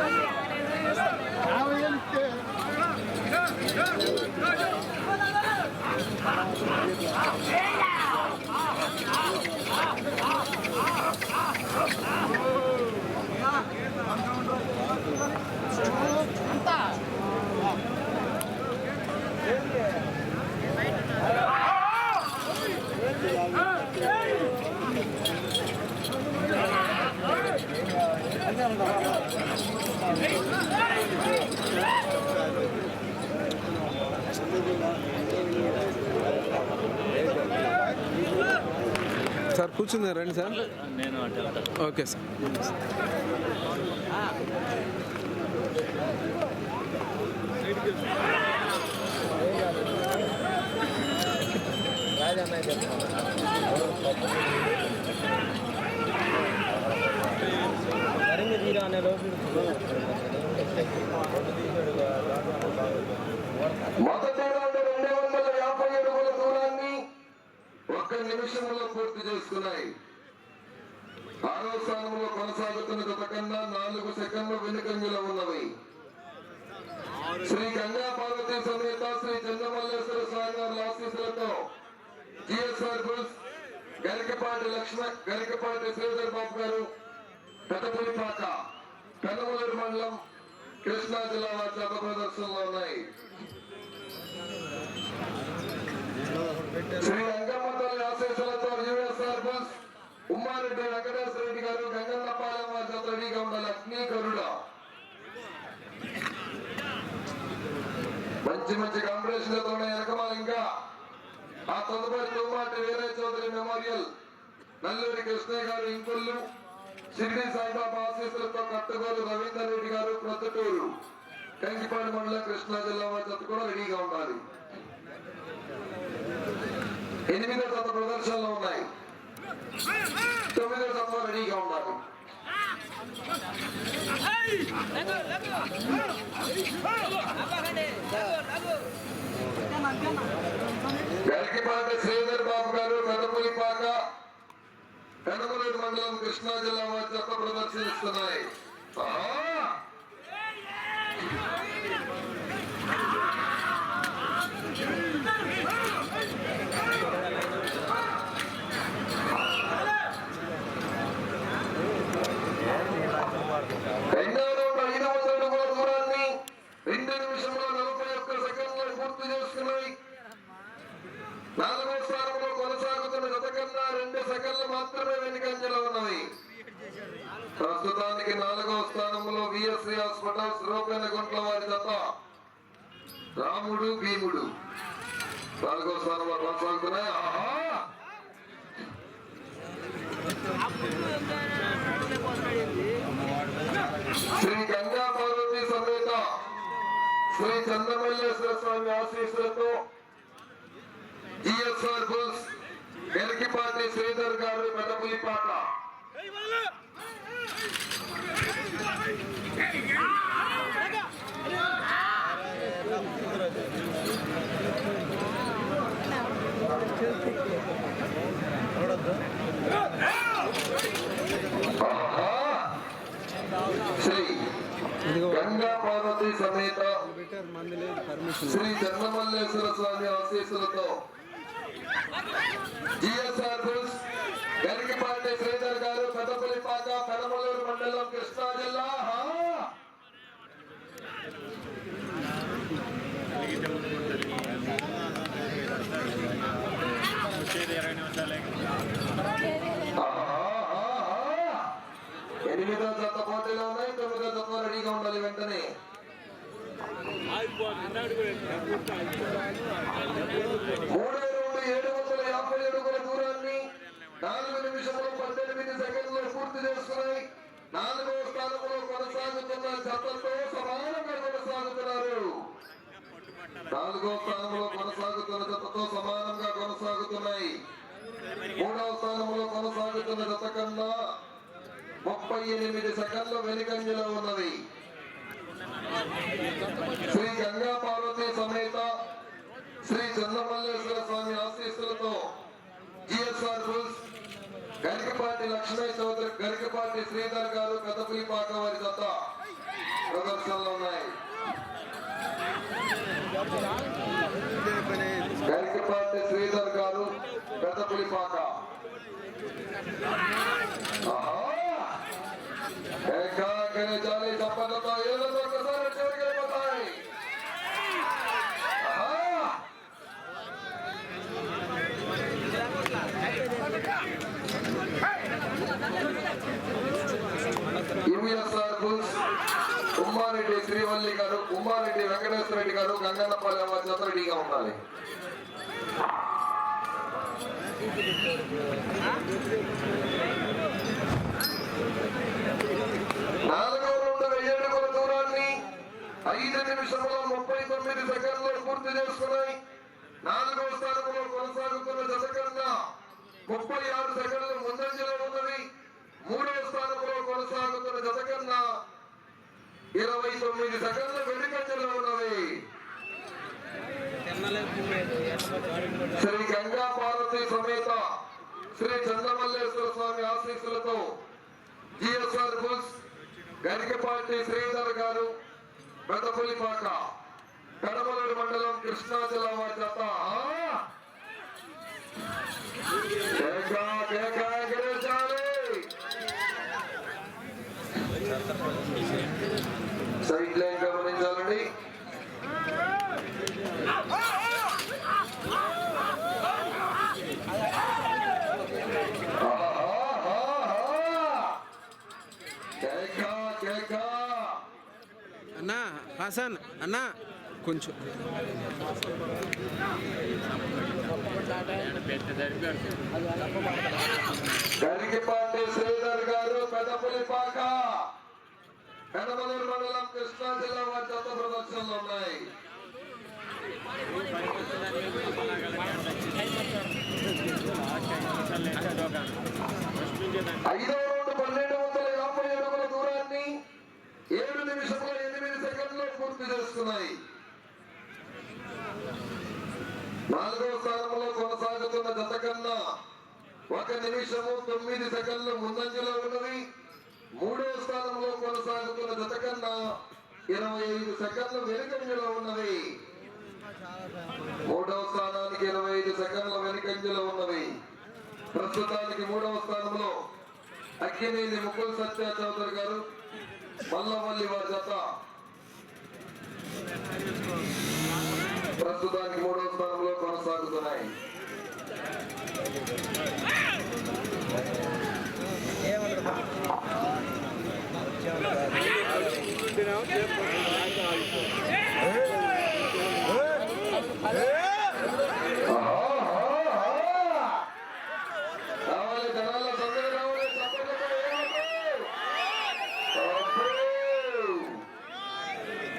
可以。సార్ కూర్చుందా రండి సార్. నేను okay sir. మొదటి రెండు వందల యాభై అడుగుల దూరాన్ని ఒక్క నిమిషంలో పూర్తి చేసుకున్నాయి. ఆరో స్థానంలో కొనసాగుతున్న గత కన్నా నాలుగు సెకండ్లు వెనుకంజలో ఉన్నవి. శ్రీ గంగా పార్వతి సమేత శ్రీ చంద్రమల్లేశ్వర స్వామి వారి ఆశీస్సులతో జిఎస్ఆర్ బుల్స్ గరికపాటి లక్ష్మణ్ గరికపాటి శ్రీధర్ బాబు గారు పెద్దపురిపాక పెనమలూరు మండలం కృష్ణా జిల్లా వారి జత ప్రదర్శనలో ఉన్నాయి. శ్రీ రంగమ్మతల్లి ఆశీస్సులతో యుఎస్ఆర్ బస్ ఉమ్మారెడ్డి వెంకటేశ్వర రెడ్డి గారు గంగన్నపాలెం వారి జత రెడీగా ఉండాలి అగ్ని మంచి మంచి కాంపిటీషన్లతోనే వెనకమాల ఇంకా ఆ తదుపరి తుమ్మాటి వీరయ్య చౌదరి మెమోరియల్ నల్లూరి కృష్ణయ్య గారు ఇంకొల్లు షిరిడి సాయిబాబా ఆశీస్సులతో కట్టుగోలు రవీందర్ రెడ్డి గారు ప్రొద్దుటూరు కంకిపాడు మండలం కృష్ణా జిల్లా వారి కూడా రెడీగా ఉండాలి. ఎనిమిదో జత ప్రదర్శనలో ఉన్నాయి. తొమ్మిదో జత రెడీగా ఉన్నారు గరికిపాటి శ్రీధర్ బాబు గారు పెదపులిపాక కనుమలూరు మండలం కృష్ణా జిల్లా మధ్య ప్రదర్శిస్తున్నాయి ఆహా! రెండో రౌండ్ ఐదు వందల అడుగుల దూరాన్ని రెండు నిమిషంలో నలభై ఒక్క సెకండ్లో పూర్తి చేసుకున్నాయి నాలుగో స్థానంలో కొనసాగుతున్న గత కన్నా రెండు సెకండ్లు మాత్రమే వెనుకంజలో ఉన్నవి ప్రస్తుతానికి నాలుగవ స్థానంలో విఎస్సి హాస్పిటల్ రూపాయల గుంట్ల వారి జత రాముడు భీముడు. నాలుగో స్థానంలో కొనసాగుతున్నాయి. శ్రీ గంగా పార్వతి సమేత శ్రీ చంద్రమల్లేశ్వర స్వామి ఆశీస్సులతో జిఎస్ఆర్ బుల్స్ గెలికిపాటి శ్రీధర్ గారు మెదపులిపాట శ్రీ గంగా పార్వతి సమేత శ్రీ చంద్రమల్లేశ్వర స్వామి ఆశీస్సులతో జిఎస్ఆర్ బుల్స్ గరికిపాటి శ్రీధర్ గారు పెద్దపల్లిపాక పెనమలూరు మండలం కృష్ణా జిల్లా. ఇరవై నిమిషాలే ఆహా! ఎనిమిదో జత పోటీలో ఉన్నాయి తొమ్మిదో జత రెడీగా వెంటనే. మూడో రౌండ్ ఏడు వందల యాభై అడుగుల దూరాన్ని నాలుగు నిమిషంలో పద్దెనిమిది సెకండ్లు పూర్తి చేసుకున్నాయి నాలుగో స్థానంలో కొనసాగుతున్న జతతో సమానంగా కొనసాగుతున్నారు. నాలుగో స్థానంలో కొనసాగుతున్న జతతో సమానంగా కొనసాగుతున్నాయి. మూడవ స్థానంలో కొనసాగుతున్న జత కన్నా ముప్పై ఎనిమిది సెకండ్ల వెనుకంజలో ఉన్నది శ్రీ గంగా పార్వతి సమేత శ్రీ చంద్రమల్లేశ్వర స్వామి ఆశీస్సులతో జిఎస్ఆర్ రూల్స్ గరికపాటి లక్ష్మీ చౌదరి గరికపాటి శ్రీధర్ గారు కథపులిపాక వారి జత ప్రదర్శనలో ఉన్నాయి. గరికపాటి శ్రీధర్ గారు పెద్దపులిపాక ఉమ్మారెడ్డి వెంకటేశ్వర రెడ్డి గారు గంగన్నపల్లి అమ్మ జత ఉండాలి. నాలుగో రౌండ్ ఏడుగుల దూరాన్ని ఐదు నిమిషముల ముప్పై తొమ్మిది సెకండ్లు పూర్తి చేసుకున్నాయి. నాలుగో స్థానంలో కొనసాగుతున్న జత కన్నా ముప్పై ఆరు సెకండ్లు ముందంజలో ఉన్నది మూడవ స్థానంలో కొనసాగుతున్న జత కన్నా ఇరవై తొమ్మిది సెకండ్లు వెనుకంజలో ఉన్నవి శ్రీ గంగా పార్వతి సమేత శ్రీ చంద్రమల్లేశ్వర స్వామి ఆశీస్సులతో జిఎస్ఆర్ బుల్స్ గరికపాటి శ్రీధర్ గారు పెద్దపులిపాక కడమలూరు మండలం కృష్ణా జిల్లా వారి చేత ఆ! సైడ్ లైన్ గమనించాలండి. అన్నా హాసన్ అన్నా కొంచెం. గరికిపాటి శ్రీధర్ గారు పెదపులిపాక పెదమలూరు మండలం కృష్ణా జిల్లా వారి చెత్త ప్రదర్శనలు ఉన్నాయి. ఐదో రౌండ్ పన్నెండు వందల యాభై అడుగుల దూరాన్ని ఏడు నిమిషంలో ఎనిమిది సెకండ్లు పూర్తి చేస్తున్నాయి. నాలుగో స్థానంలో కొనసాగుతున్న జత కన్నా ఒక నిమిషము తొమ్మిది సెకండ్లు ముందంజలో ఉన్నది. మూడో స్థానంలో కొనసాగుతున్న జత కన్నా ఇరవై ఐదు సెకండ్ల వెనుకంజలో ఉన్నవి. మూడవ స్థానానికి ఇరవై ఐదు సెకండ్ల వెనుకంజలో ఉన్నవి. ప్రస్తుతానికి మూడవ స్థానంలో అక్కినేని ముకుల్ సత్య చౌదరి గారు మల్లవల్లి వారి జత. ప్రస్తుతానికి మూడవ స్థానంలో కొనసాగుతున్నాయి.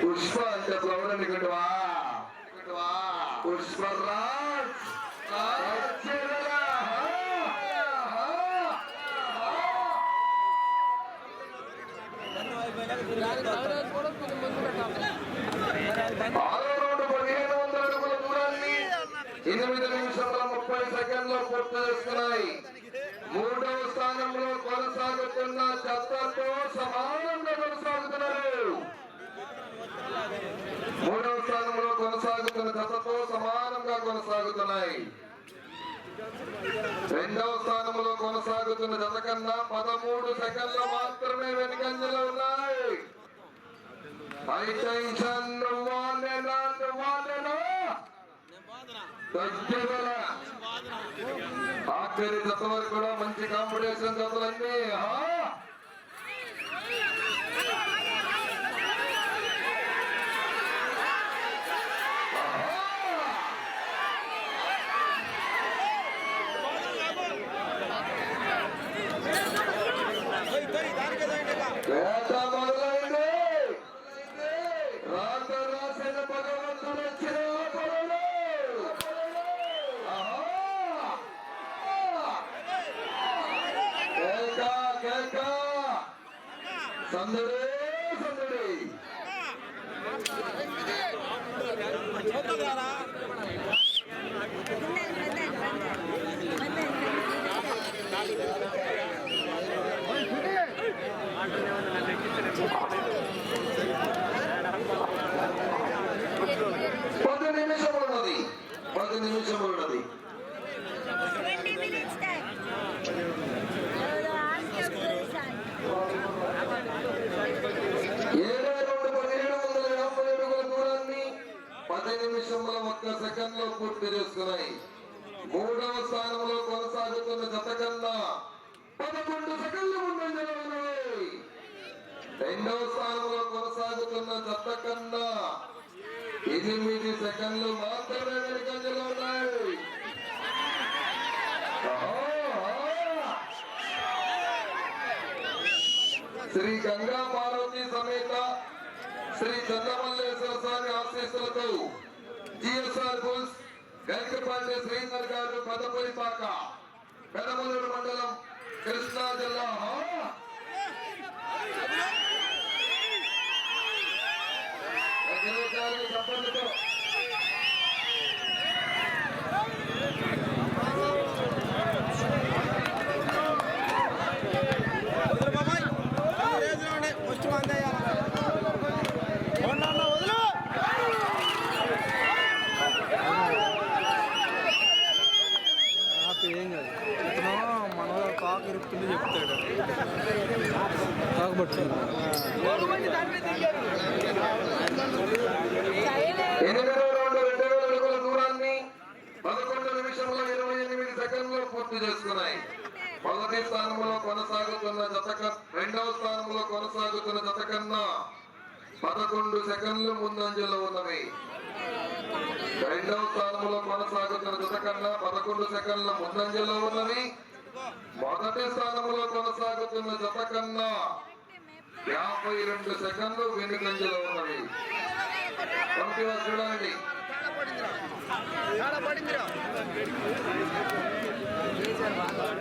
పుష్ప అంటే ఫ్లవర్ అనుకుంటువా పుష్పరా ఆరో రౌండ్ పదిహేను వందల అడుగుల దూరాన్ని ఎనిమిది నిమిషాల ముప్పై సెకండ్లు పూర్తి చేసుకున్నాయి మూడవ స్థానంలో కొనసాగుతున్న జతతో సమానంగా కొనసాగుతున్నారు. మూడవ స్థానంలో కొనసాగుతున్న జతతో సమానంగా కొనసాగుతున్నాయి. రెండవ స్థానంలో కొనసాగుతున్న జత కన్నా పదమూడు సెకండ్లు మాత్రమే వెనుకంజలో ఉన్నాయి. హై తగ్గదల ఆఖరి దశ వరకు కూడా మంచి కాంపిటీషన్ దశలన్నీ ಬಂದರು గరికపాటి శ్రీధర్ గారు పెదపరిపాక పెదమలూరు మండలం కృష్ణా జిల్లా. చెప్పండి. ఎనిమిదో రౌండ్ రెండు వేల అడుగుల దూరాన్ని పదకొండు నిమిషంలో ఇరవై ఎనిమిది సెకండ్లు పూర్తి చేసుకున్నాయి మొదటి స్థానంలో కొనసాగుతున్న జత రెండవ స్థానంలో కొనసాగుతున్న జత కన్నా పదకొండు సెకండ్లు ముందంజలో ఉన్నవి రెండవ స్థానంలో కొనసాగుతున్న జత కన్నా పదకొండు సెకండ్ల ముందంజలో ఉన్నవి మొదటి స్థానంలో కొనసాగుతున్న జత కన్నా యాభై రెండు సెకండ్లు వెనుకంజలో ఉన్నవి పంపివా చూడండి. పంపారు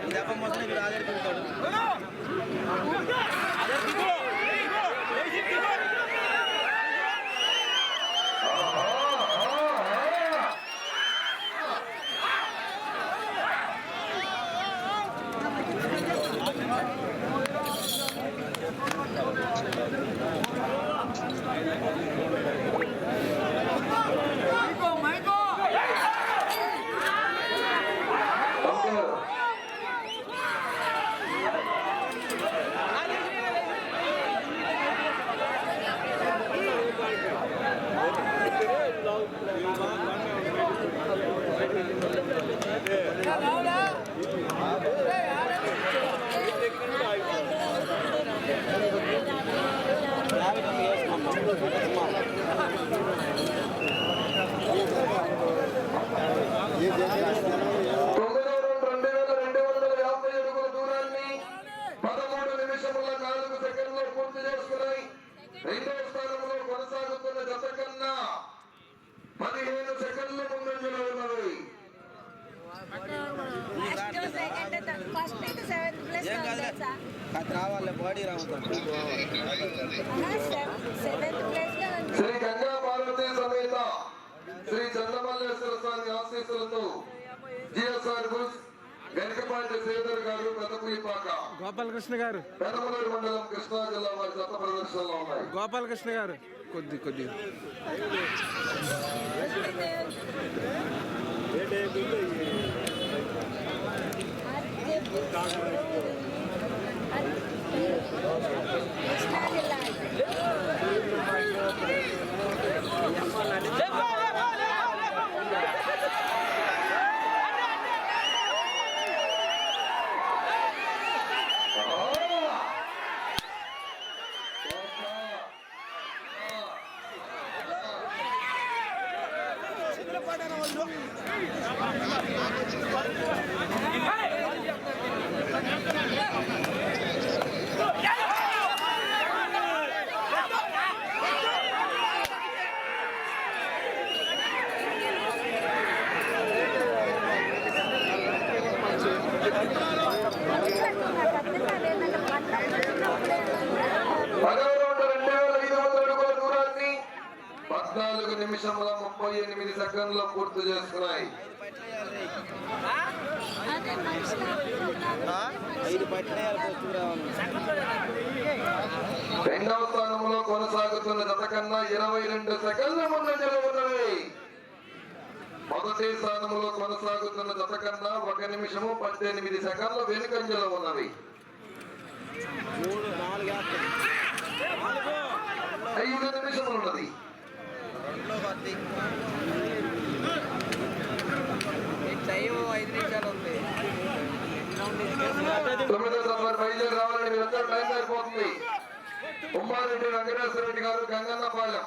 తొమ్మిదో రౌండ్ రెండు వేల రెండు వందల యాభై అడుగుల దూరాన్ని పదమూడు నిమిషముల నాలుగు సెకండ్లో పూర్తి చేసుకున్నాయి రెండవ స్థానంలో కొనసాగుతున్న జత కన్నా పదిహేను సెకండ్లు ముందంజలో ఉన్నవి First, second, first అయితే seventh place లో ఉంది తెలుసా? రావాలి బాడీ రావాలి. శ్రీ గంగా పార్వతి సమేత శ్రీ చంద్రమల్లేశ్వర స్వామి ఆశీస్సులతో జిఎస్ఆర్ బుల్స్ గరికపాటి శ్రీధర్ గారు పెదపులిపాక గోపాలకృష్ణ గారు. పెదమలూరు మండలం కృష్ణా జిల్లా వారి జత ప్రదర్శనలో ఉన్నాయి. గోపాలకృష్ణ గారు. కొద్ది కొద్ది. కృష్ణా జిల్లా పదవ రౌండ్ రెండు వేల ఐదు వందల అడుగుల దూరాన్ని నిమిషముల ముప్పై ఎనిమిది సెకండ్ల పూర్తి రావాలి రెండవ స్థానంలో కొనసాగుతున్న జత కన్నా ఇరవై రెండు సెకండ్ల ముందంజలో ఉన్నవి మొదటి స్థానంలో కొనసాగుతున్న జత కన్నా ఒక నిమిషము పద్దెనిమిది సెకండ్ల వెనుకంజలో ఉన్నవి ఐదు నిమిషములు ఉన్నది టైం ఐదు నిమిషాలు ఉంది తొమ్మిదో నంబర్ బయలుదేరి రావాలని మీరందరూ టైం అయిపోతుంది. ఉమ్మారెడ్డి వెంకటేశ్వర రెడ్డి గారు గంగన్నపాలెం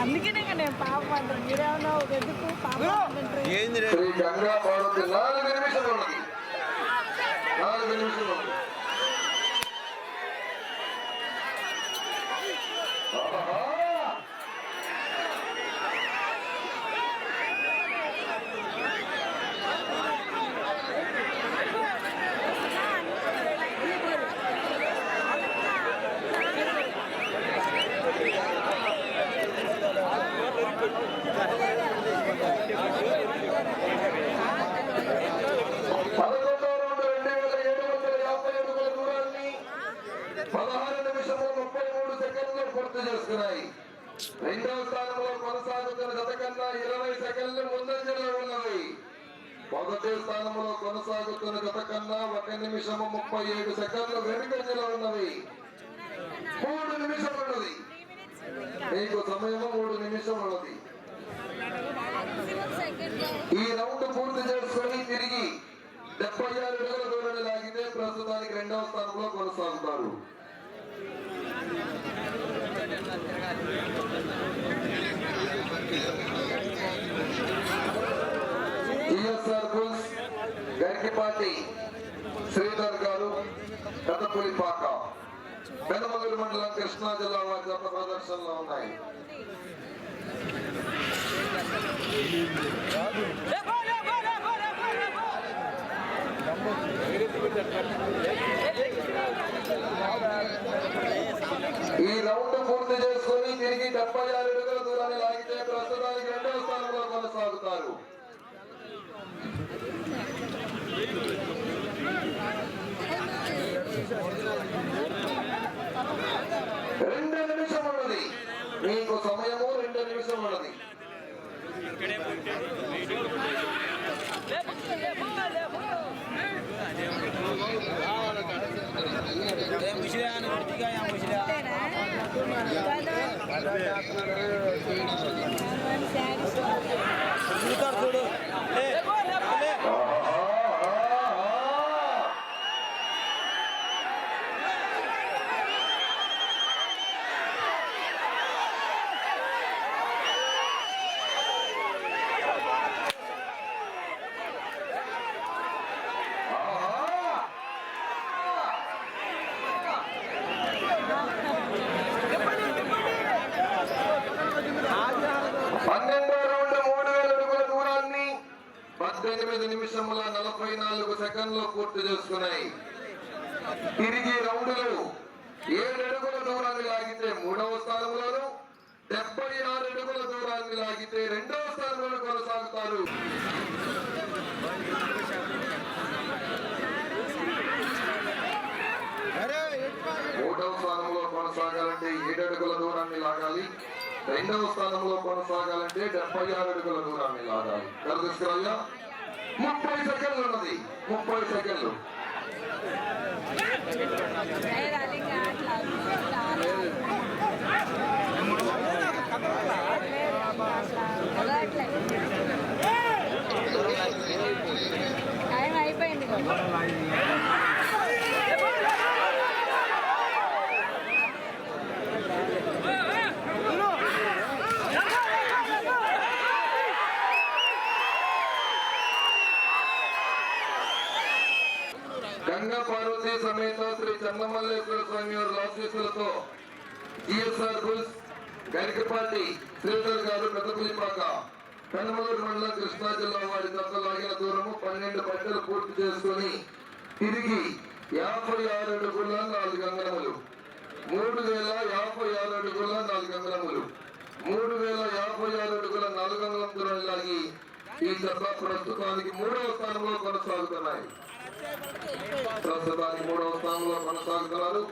అందుకనే నేను పాప మీరేమన్నా ఎందుకు పాప ఏంది నాలుగు ఉన్నది నాలుగు నిమిషములు ఉన్నది ఆహా! పదకొండవ రౌండ్ రెండు వేల ఏడు వందల యాభై అడుగుల దూరాన్ని పదహారు నిమిషము ముప్పై మూడు సెకండ్లు పూర్తి చేసుకున్నాయి రెండవ స్థానంలో కొనసాగుతున్న జత కన్నా ఇరవై సెకండ్లు ముందంజలో ఉన్నవి మొదటి స్థానంలో కొనసాగుతున్న గత కన్నా ఒక నిమిషము ముప్పై ఏడు సెకండ్లు వెనుకంజలో ఉన్నవి మూడు నిమిషం ఉన్నది. మీకు సమయము మూడు నిమిషం ఉన్నది. ఈ రౌండ్ పూర్తి చేసుకొని తిరిగి డెబ్బై ఆరు అడుగుల దూరాన్ని లాగితే ప్రస్తుతానికి రెండవ స్థానంలో కొనసాగుతారు జిఎస్ఆర్ బుల్స్ గరికిపాటి శ్రీధర్ గారు పెద్దపులిపాక పెనమలూరు మండలం కృష్ణా జిల్లా వారి జత ప్రదర్శనలో ఉన్నాయి. ఈ రౌండ్ పూర్తి చేసుకొని తిరిగి డెబ్బై ఆరు అడుగుల దూరాన్ని లాగితే ప్రస్తుతానికి రెండవ స్థానంలో కొనసాగుతారు. Jesus. కొనసాగాలంటే ఏడు అడుగుల దూరాన్ని లాగాలి. రెండవ స్థానంలో కొనసాగాలంటే డెబ్బై ఆరు అడుగుల దూరాన్ని లాగాలి. తీసుకురాయ్యా ముప్పై సెకండ్లు ఉన్నది. ముప్పై సెకండ్లు. టైం అయిపోయింది. గంగా పార్వతి సమేత శ్రీ చందమల్లేశ్వర స్వామి వారి ఆశీస్సులతో జిఎస్ఆర్ బుల్స్ గరికపాటి శ్రీధర్ గారు పెద్దపులిపాక కనుమలూరు మండలం కృష్ణా జిల్లా వారి దశ లాగిన దూరము పన్నెండు పంటలు పూర్తి చేసుకొని తిరిగి యాభై ఆరు అడుగుల నాలుగు అంగనములు మూడు వేల యాభై ఆరు అడుగుల నాలుగు అంగనములు మూడు వేల యాభై ఆరు అడుగుల నాలుగు అంగళం దూరం లాగి ఈ దశ ప్రస్తుతానికి మూడవ స్థానంలో కొనసాగుతున్నాయి. ప్రస్తుతానికి మూడవ స్థానంలో కొనసాగుతున్నారు